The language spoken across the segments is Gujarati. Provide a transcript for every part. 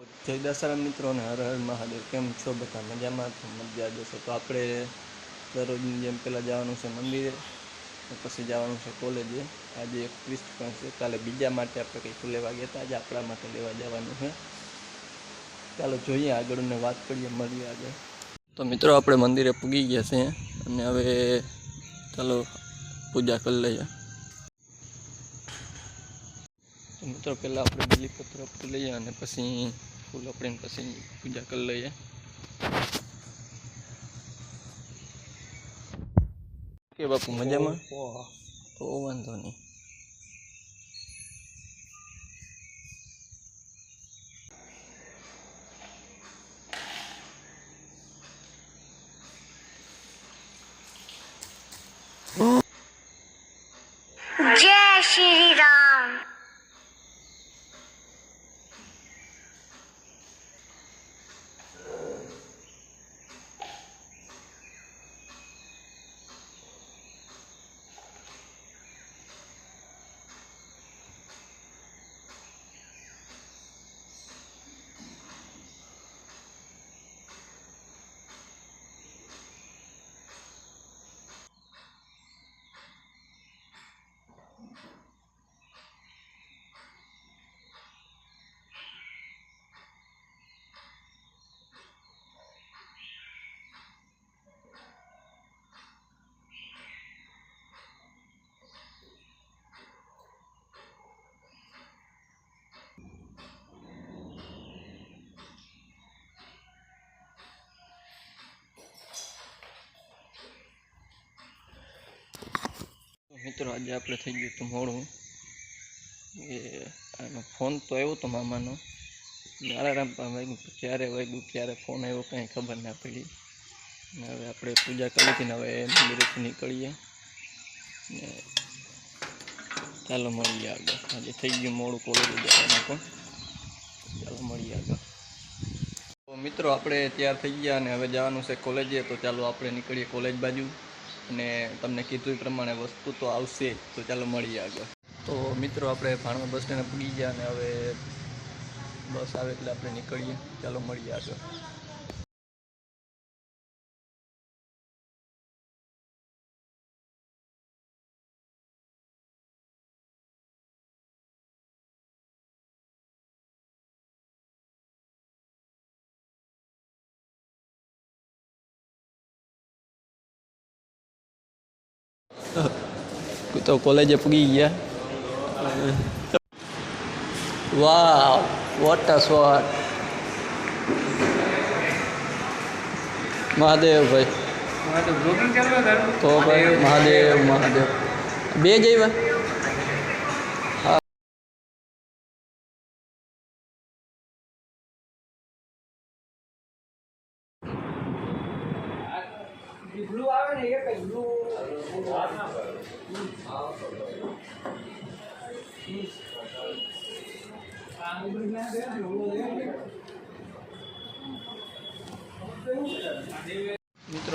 જય દાસારામ મિત્રો અને હર હર મહાદેવ. કેમ છો બધા? મજામાં મજા જશો તો આપણે દરરોજની જેમ પહેલાં જવાનું છે મંદિરે પછી જવાનું છે કોલેજે. આજે એક ટ્વિસ્ટ પણ છે. કાલે બીજા માટે આપણે કંઈક લેવા ગયા હતા? આજે આપણા માટે લેવા જવાનું છે. ચાલો જોઈએ આગળને વાત કરીએ, મળીએ આજે તો મિત્રો, આપણે મંદિરે પૂગી ગયા છે અને હવે ચાલો પૂજા કરી લઈએ. મિત્રો, પહેલાં આપણે બીલીપત્ર આપી લઈએ અને પછી ફૂલ આપીને પછી પૂજા કરી લઈએ કે બાપુ મજામાં તો વાંધો નહીં जय श्री મિત્રો, આજે આપણે થઈ ગયું હતું મોડું. એ ફોન તો આવ્યો હતો મામાનો. આરામ વાગ્યું ક્યારે વાગ્યું, ક્યારે ફોન આવ્યો કંઈ ખબર ના પડી. ને હવે આપણે પૂજા કરી હતી ને હવે મંદિરેથી નીકળીએ. ને ચાલો મળીએ આગળ. આજે થઈ ગયું મોડું કોલેજ જવાનું પણ. ચાલો મળીએ આગળ. મિત્રો, આપણે તૈયાર થઈ ગયા અને હવે જવાનું છે કોલેજે, તો ચાલો આપણે નીકળીએ કોલેજ બાજુ. અને તમને કીધું એ પ્રમાણે વસ્તુ તો આવશે, તો ચાલો મળીએ આગળ. તો મિત્રો, આપણે ભાણવા બસ સ્ટેન્ડ પૂગી ગયા અને હવે બસ આવે એટલે આપણે નીકળીએ. ચાલો મળીએ આગળ. તો કોલેજે પૂગી ગયા wow what a shot Mahadev ભાઈ તો ભાઈ મહાદેવ મહાદેવ બે જઈ આવ્યા મિત્રો,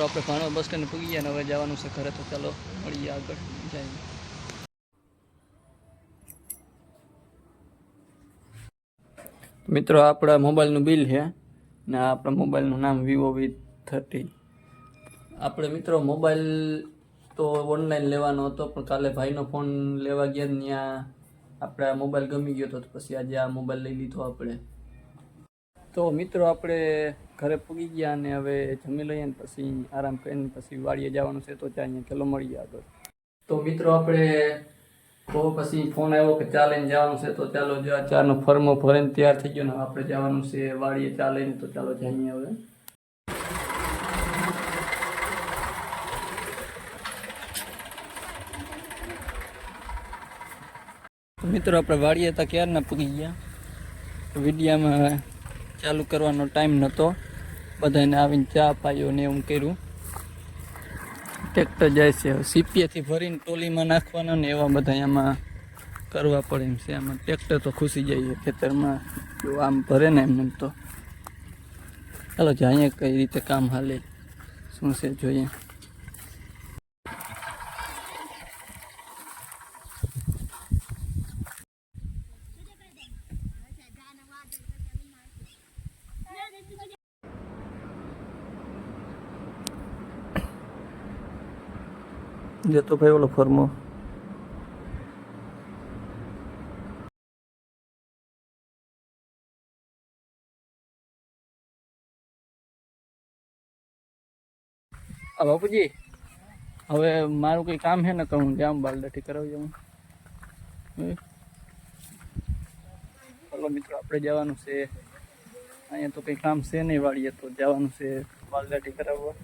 આપણે ભાણો બસ સ્ટેન્ડ પૂગી ગયા હવે જવાનું છે ઘરે, તો ચાલો મળીએ આગળ. જઈએ મિત્રો, આપણા મોબાઈલનું બિલ છે ને આપણા મોબાઈલનું નામ વિવો વી થર્ટી. આપણે મિત્રો, મોબાઈલ તો ઓનલાઈન લેવાનો હતો, પણ કાલે ભાઈનો ફોન લેવા ગયા ત્યાં આપણે મોબાઈલ ગમી ગયો તો પછી આજે આ મોબાઈલ લઈ લીધો આપણે. તો મિત્રો આપણે ઘરે પૂગી ગયા અને હવે જમી લઈએ ને પછી આરામ કરીને પછી વાડીએ જવાનું છે તો ત્યાં અહીંયા ચલો મળીએ આગળ. તો મિત્રો આપણે તો પછી ફોન આવ્યો કે ચા લઈને જવાનું છે તો ચાલો જો આ ચાનો ફર્મો ભરીને તૈયાર થઈ ગયો ને આપણે જવાનું છે વાડીએ ચા લઈને તો ચાલો જઈએ હવે. મિત્રો, આપણે વાડીએ હતા ક્યારના પૂગી ગયા? વિડીયામાં ચાલુ કરવાનો ટાઈમ નહોતો બધાને આવીને ચા પાયો ને એવું કર્યું. ટ્રેક્ટર જાય છે સીપીએથી ભરીને ટોલીમાં નાખવાના ને એવા બધા એમાં કરવા પડે એમ છે. આમાં ટ્રેક્ટર તો ખુશી જાય છે ખેતરમાં. જો આમ ભરે ને એમને તો. ચાલો જાઈએ કઈ રીતે કામ હાલે, શું છે જોઈએ. જતો ભાઈ ઓલો ફોર્મો. બાપુજી, હવે મારું કંઈ કામ છે ને તો હું જામ બાલદાટી કરાવી જાઉં. ચાલો મિત્રો, આપણે જવાનું છે. અહીંયા તો કંઈ કામ છે નહીં વાળીએ તો જવાનું છે બાલદાટી કરાવવા.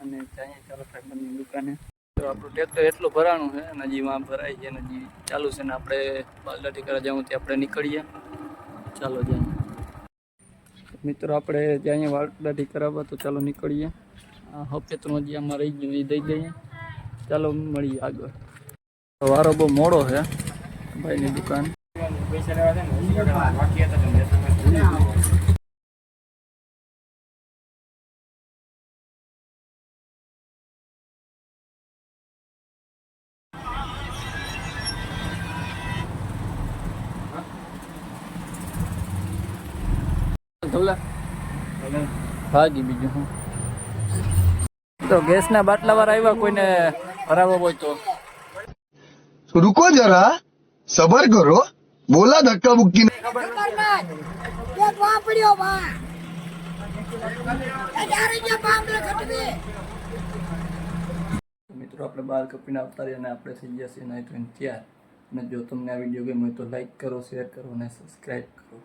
અને ચાલો સાહેબની દુકાને. તો આપણું ટ્રેક્ટર એટલું ભરાણું છે અને હજી માં ભરાય છે અને હજી ચાલુ છે ને આપણે બાલદાટી કરવા જવું ત્યાં આપણે નીકળીએ. ચાલો જાય મિત્રો, આપણે જાય બાલદાટી કરાવવા તો ચાલો નીકળીએ. હફેતનું હજી આમાં રહી ગયું, એ દઈ દઈએ. ચાલો મળીએ આગળ. વારો બહુ મોડો છે, ભાઈની દુકાન. ધોલા ભાગી બીજું હું. તો ગેસના બાટલા વાળા આવ્યા કોઈને હરાવો હોય તો. રૂકો જરા સબર કરો બોલા ધક્કા મુક્કી મિત્રો આપણે બાર કપીને આવતા અને આપણે થઈ ગયા છીએ નાઇટ ટ્વેન્ટી અને જો તમને આ વીડિયો ગમ્યો તો લાઈક કરો શેર કરો અને સબસ્ક્રાઈબ કરો.